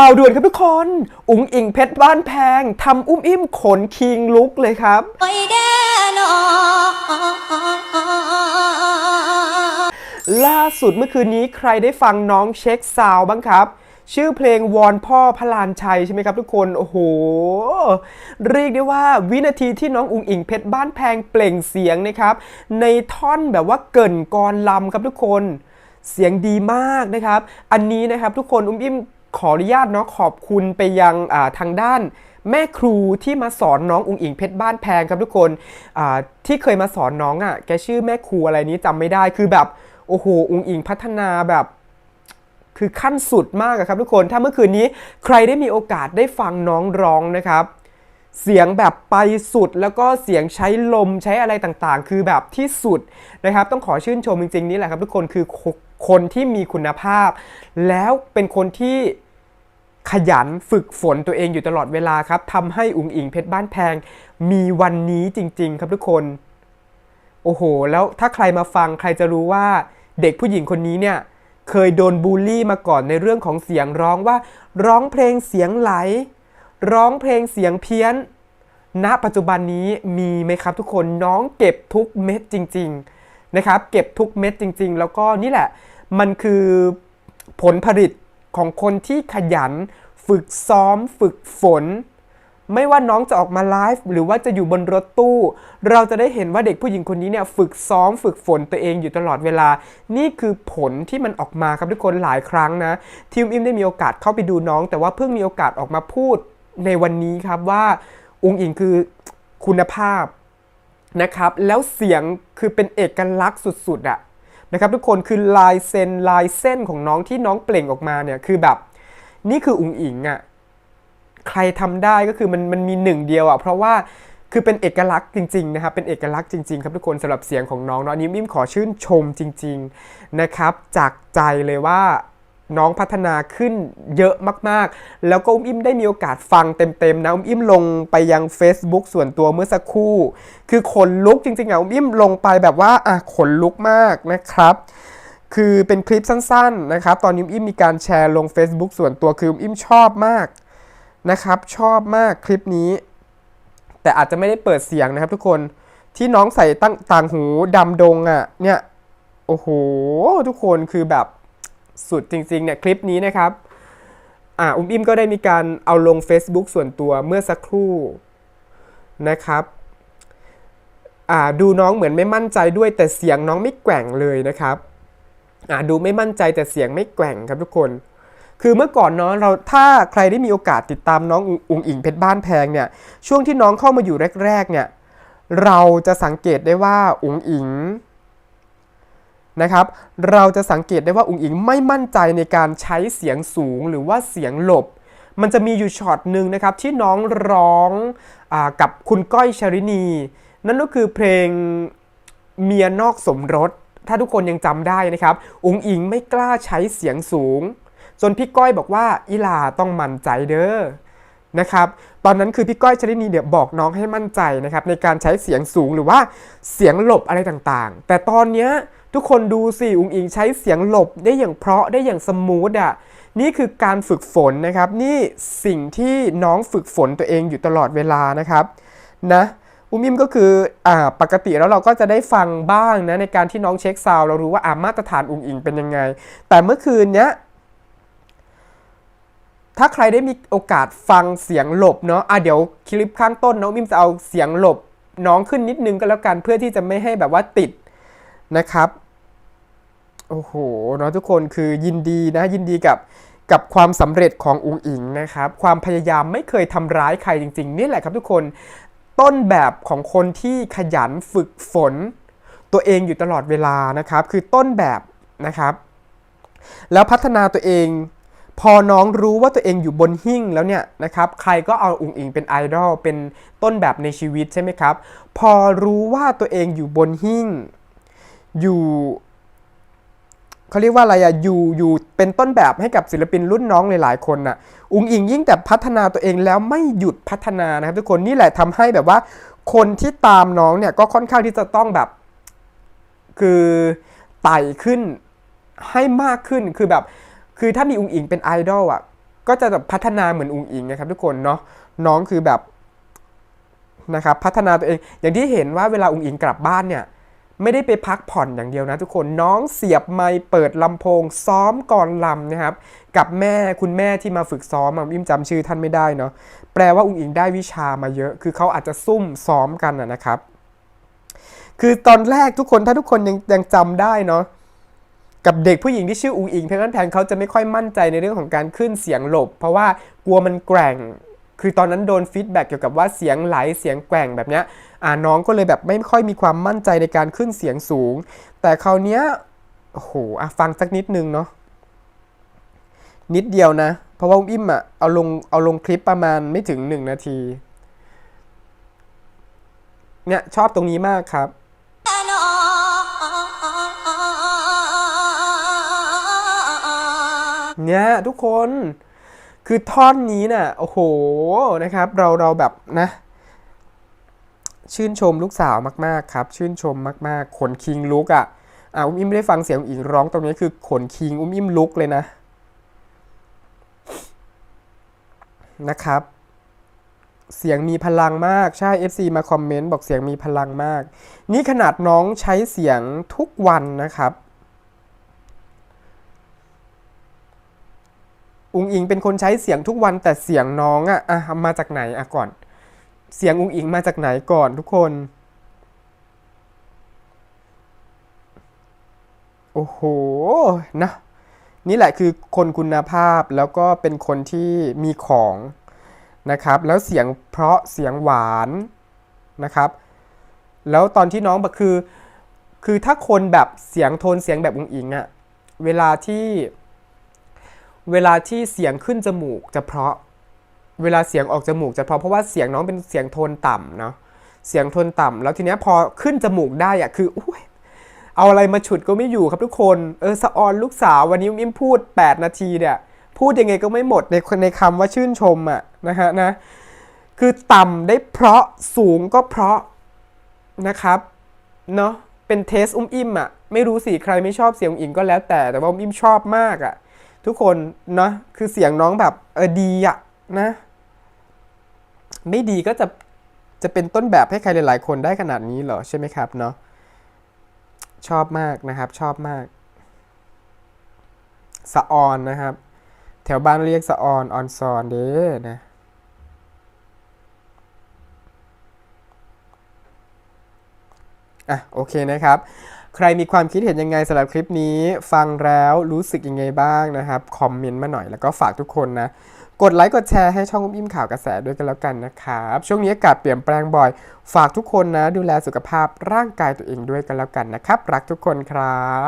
ข่าวด่วนครับทุกคน อุ๋งอิงเพชรบ้านแพงทำอุ้มอิ่มขนคิงลุกเลยครับ ล่าสุดเมื่อคืนนี้ใครได้ฟังน้องเช็คซาวบ้างครับ ชื่อเพลงวอนพ่อพลานชัยใช่ไหมครับทุกคน โอ้โห เรียกได้ว่าวินาทีที่น้องอุ๋งอิงเพชรบ้านแพงเปล่งเสียงนะครับ ในท่อนแบบว่าเกินกรลำครับทุกคน เสียงดีมากนะครับ อันนี้นะครับทุกคนอุ้มอิ่ม ขออนุญาตเนาะขอบคุณไปยังทางด้านแม่ครูที่มาสอนน้องอุงอิงเพชรบ้านแพงครับทุกคนที่เคยมาสอนน้องอะ่ะแกชื่อแม่ครูอะไรนี้จำไม่ได้คือแบบโอ้โหอุงอิงพัฒนาแบบคือขั้นสุดมากครับทุกคน ถ้าเมื่อคืนนี้ใครได้มีโอกาสได้ฟังน้องร้องนะครับ เสียงแบบไปสุดแล้วก็เสียงใช้ลมใช้อะไรต่างๆ คือแบบที่สุดนะครับ ต้องขอชื่นชมจริงๆนี่แหละครับทุกคนคือ คนที่มีคุณภาพ แล้วเป็นคนที่ขยันฝึกฝนตัวเองอยู่ตลอดเวลาครับทำให้อุ๋งอิงเพชรบ้านแพง มีวันนี้จริง ๆ ครับทุกคน โอ้โห แล้วถ้าใครมาฟังใครจะรู้ว่าเด็กผู้หญิงคนนี้เนี่ยเคยโดนบูลลี่มาก่อนในเรื่องของเสียงร้องว่า ร้องเพลงเสียงไหล ร้องเพลงเสียงเพี้ยน ณ ปัจจุบันนี้มีไหมครับทุกคนน้องเก็บทุกเม็ดจริง ๆ นะครับเก็บทุกเม็ดจริง ๆ แล้วก็นี่แหละมันคือผลผลิตของคนที่ขยัน ฝึกซ้อม ฝึกฝน ไม่ว่าน้องจะออกมาไลฟ์หรือว่าจะอยู่บนรถตู้ เราจะได้เห็นว่าเด็กผู้หญิงคนนี้เนี่ยฝึกซ้อม ฝึกฝนตัวเองอยู่ตลอดเวลา นี่คือผลที่มันออกมาครับทุกคนหลายครั้งนะทีมอิมได้มีโอกาสเข้าไปดูน้อง แต่ว่าเพิ่งมีโอกาสออกมาพูดในวันนี้ครับว่า องค์อิงคือคุณภาพ นะครับแล้วเสียงคือเป็นเอกลักษณ์สุดๆอะนะครับทุกคนคือลายเซ็นลายเส้นของน้องที่น้องเปล่งออกมาเนี่ยคือแบบ นี่คือองค์อิงอะใครทำได้ก็คือมันมันมีหนึ่งเดียวอะเพราะว่าคือเป็นเอกลักษณ์จริงๆนะครับเป็นเอกลักษณ์จริงๆครับทุกคนสำหรับเสียงของน้องเนาะนนี้มิมขอชื่นชมจริง ๆนะครับ จากใจเลยว่า น้องพัฒนาขึ้นเยอะมากๆ แล้วก็อุ้มอิ่มได้มีโอกาสฟังเต็มๆนะอุ้มอิ่มลงไปยัง Facebook ส่วนตัวเมื่อสักครู่ คือขนลุกจริงๆอะอุ้มอิ่มลงไปแบบว่าอะขนลุกมากนะครับ คือเป็นคลิปสั้นๆนะครับ ตอนนี้อุ้มอิ่มมีการแชร์ลง Facebook ส่วนตัวคืออุ้มอิ่มชอบมากนะครับชอบมากคลิปนี้ แต่อาจจะไม่ได้เปิดเสียงนะครับ ทุกคนที่น้องใส่ตั้งต่างหูดำดงอะ่ะเนี่ยโอ้โหทุกคนคือแบบ สุดจริงๆเนี่ยคลิปนี้นะครับอ่าอุ้มอิมก็ได้มีการเอาลง Facebook ส่วนตัวเมื่อสักครู่นะครับอ่าดูน้องเหมือนไม่มั่นใจด้วยแต่เสียงน้องไม่แกว่งเลยนะครับอ่าดูไม่มั่นใจแต่เสียงไม่แกว่งครับทุกคน คือเมื่อก่อนเนาะเราถ้าใครได้มีโอกาสติดตามน้องอุ๋งอิงเพชรบ้านแพงเนี่ยช่วงที่น้องเข้ามาอยู่แรกๆเนี่ยเราจะสังเกตได้ว่าอุ๋งอิง นะครับ เราจะสังเกตได้ว่าอุ๋งอิงไม่มั่นใจในการใช้เสียงสูงหรือว่าเสียงหลบ มันจะมีอยู่ช็อตหนึ่งนะครับที่น้องร้องอกับคุณก้อยชรินี นั่นก็คือเพลงเมียนอกสมรส ถ้าทุกคนยังจำได้นะครับ อุ๋งอิงไม่กล้าใช้เสียงสูง จนพี่ก้อยบอกว่าอีลาต้องมั่นใจเด้อนะครับ ตอนนั้นคือพี่ก้อยชลินีเดี๋ยวบอกน้องให้มั่นใจนะครับในการใช้เสียงสูงหรือว่าเสียงหลบอะไรต่างๆ แต่ตอนเนี้ย ทุกคนดูสิอุ๋งอิงใช้เสียงหลบได้อย่างเพราะได้อย่างสมูทอะนี่คือการฝึกฝนนะครับ นี่สิ่งที่น้องฝึกฝนตัวเองอยู่ตลอดเวลานะครับนะอุ้มอิมก็คืออ่าปกติแล้วเราก็จะได้ฟังบ้างนะในการที่น้องเช็คซาวเรารู้ว่าอ่ามาตรฐานอุ๋งอิงเป็นยังไง แต่เมื่อคืนเนี้ยถ้าใครได้มีโอกาสฟังเสียงหลบเนาะอะเดี๋ยวคลิปข้างต้นน้องมิมจะเอาเสียงหลบน้องขึ้นนิดนึงก็แล้วกันเพื่อที่จะไม่ให้แบบว่าติด นะครับโอ้โหเนาะทุกคนคือยินดีนะยินดีกับกับความสำเร็จของอุงอิงนะครับ ความพยายามไม่เคยทำร้ายใครจริง ๆ นี่แหละครับทุกคนต้นแบบของคนที่ขยันฝึกฝน ตัวเองอยู่ตลอดเวลานะครับ คือต้นแบบนะครับ แล้วพัฒนาตัวเอง พอน้องรู้ว่าตัวเองอยู่บนหิ้งแล้วเนี่ยนะครับใครก็เอาอุ๋งอิงเป็นไอดอลเป็นต้นแบบในชีวิตใช่ไหมครับ พอรู้ว่าตัวเองอยู่บนหิ้ง อยู่เขาเรียกว่าอะไรอะอยู่อยู่เป็นต้นแบบให้กับศิลปินรุ่นน้องหลายๆคนน่ะอุงอิงยิ่งแต่พัฒนาตัวเองแล้วไม่หยุดพัฒนานะครับทุกคนนี่แหละทำให้แบบว่าคนที่ตามน้องเนี่ยก็ค่อนข้างที่จะต้องแบบ คือไต่ขึ้นให้มากขึ้นคือแบบ คือถ้ามีอุงอิงเป็นไอดอลอะก็จะแบบพัฒนาเหมือนอุงอิงนะครับทุกคนเนาะน้องคือแบบนะครับพัฒนาตัวเองอย่างที่เห็นว่าเวลาอุงอิงกลับบ้านเนี่ย ไม่ได้ไปพักผ่อนอย่างเดียวนะทุกคนน้องเสียบไมค์เปิดลำโพงซ้อมก่อนลำนะครับ กับแม่คุณแม่ที่มาฝึกซ้อมอะอิมจำชื่อท่านไม่ได้เนาะแปลว่าอุงอิงได้วิชามาเยอะ คือเขาอาจจะซุ่มซ้อมกันนะครับ คือตอนแรกทุกคนถ้าทุกคนยังยังจำได้เนาะกับเด็กผู้หญิงที่ชื่ออุงอิงเพราะนั้นแทนเขาจะไม่ค่อยมั่นใจในเรื่องของการขึ้นเสียงหลบ เพราะว่ากลัวมันแกร่ง คือตอนนั้นโดนฟีดแบ็กเกี่ยวกับว่าเสียงไหลเสียงแกว่งแบบเนี้ย น้องก็เลยแบบไม่ค่อยมีความมั่นใจในการขึ้นเสียงสูง แต่คราวเนี้ยโอ้โหอะฟังสักนิดนึงเนาะนิดเดียวนะ เพราะว่าอุ้มอิ่มอะเอาลงเอาลงคลิปประมาณไม่ถึงหนึ่งนาที เนี่ยชอบตรงนี้มากครับเนี่ยทุกคนคือท่อนนี้น่ะโอ้โหนะครับ เราเราแบบนะ ชื่นชมลูกสาวมากๆครับ ชื่นชมมากๆขนคิงลุกอะอ่าอุ้มอิ่มไม่ได้ฟังเสียงอิงร้องตรงนี้คือขนคิงอุ้มอิ่มลุกเลยนะนะครับ เสียงมีพลังมากใช่ FC มาคอมเมนต์บอกเสียงมีพลังมาก นี่ขนาดน้องใช้เสียงทุกวันนะครับอุงอิงเป็นคนใช้เสียงทุกวันแต่เสียงน้องอะอะมาจากไหนอะก่อน เสียงอุงอิงมาจากไหนก่อนทุกคน โอ้โห นะ นี่แหละคือคนคุณภาพแล้วก็เป็นคนที่มีของนะครับ แล้วเสียงเพราะเสียงหวานนะครับ แล้วตอนที่น้องแบบคือ คือถ้าคนแบบเสียงโทนเสียงแบบอุงอิงอะเวลาที่ เวลาที่เสียงขึ้นจมูกจะเพราะ เวลาเสียงออกจมูกจะพราะเพราะว่าเสียงน้องเป็นเสียงโทนต่ำเนาะเสียงโทนต่ำแล้วทีเนี้ยพอขึ้นจมูกได้อะคืออุ้ยเอาอะไรมาฉุดก็ไม่อยู่ครับทุกคนเออสะออนลูกสาววันนี้อิมพูด 8 นาทีเนี่ยพูดยังไงก็ไม่หมดในในคำว่าชื่นชมอะนะฮะนะคือต่ำได้เพราะสูงก็เพราะนะครับเนาะเป็นเทสอุ้มอิ่มอะไม่รู้สิใครไม่ชอบเสียงอุ๋งอิงก็แล้วแต่แต่ว่าอุ้มอิ่มชอบมากอะทุกคนเนาะคือเสียงน้องแบบเออดีอะนะ ไม่ดีก็จะจะเป็นต้นแบบให้ใครหลายๆ คนได้ขนาดนี้เหรอใช่ไหมครับเนาะชอบมากนะครับชอบมาก สะออนนะครับ แถวบ้านเรียกสะออนออนซอนเด้อนะอะโอเคนะครับ ใครมีความคิดเห็นยังไงสำหรับคลิปนี้ ฟังแล้วรู้สึกยังไงบ้างนะครับ คอมเมนต์มาหน่อยแล้วก็ฝากทุกคนนะ กดไลค์กดแชร์ให้ช่องอุ้มอิ่มข่าวกระแสด้วยกันแล้วกันนะครับ ช่วงนี้อากาศเปลี่ยนแปลงบ่อย ฝากทุกคนนะดูแลสุขภาพร่างกายตัวเองด้วยกันแล้วกันนะครับ รักทุกคนครับ